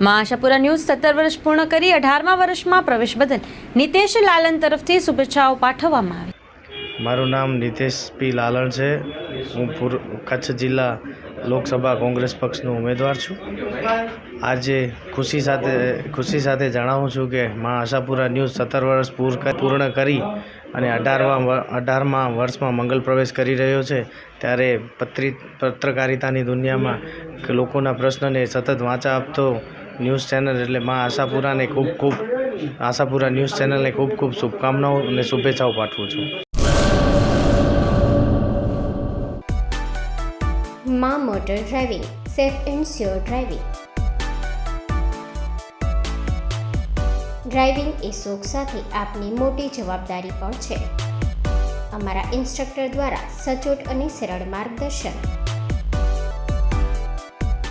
માં આશાપુરા ન્યૂઝ સત્તર વર્ષ પૂર્ણ કરી અઢારમા વર્ષમાં પ્રવેશ બદલ નિતેશ લાલન તરફથી શુભેચ્છાઓ પાઠવવામાં આવી. મારું નામ નિતેશ પી લાલણ છે. હું પૂર, કચ્છ જિલ્લા લોકસભા કોંગ્રેસ પક્ષનો ઉમેદવાર છું. આજે ખુશી સાથે ખુશી સાથે જણાવું છું કે મા આશાપુરા ન્યૂઝ સત્તર વર્ષ પૂર પૂર્ણ કરી અને અઢારમા અઢારમા વર્ષમાં મંગલ પ્રવેશ કરી રહ્યો છે. ત્યારે પત્રિ, પત્રકારિતાની દુનિયામાં લોકોના પ્રશ્નને સતત વાંચા આપતો ન્યૂઝ ચેનલ એટલે મા આશાપુરાને ખૂબ ખૂબ આશાપુરા ન્યૂઝ ચેનલને ખૂબ ખૂબ શુભકામનાઓ અને શુભેચ્છાઓ પાઠવું છું. માં motor driving, safe and sure driving. Driving એ શોખ સાથે આપની મોટી જવાબદારી પણ છે. અમારા ઇન્સ્ટ્રક્ટર દ્વારા સચોટ અને સરળ માર્ગદર્શન.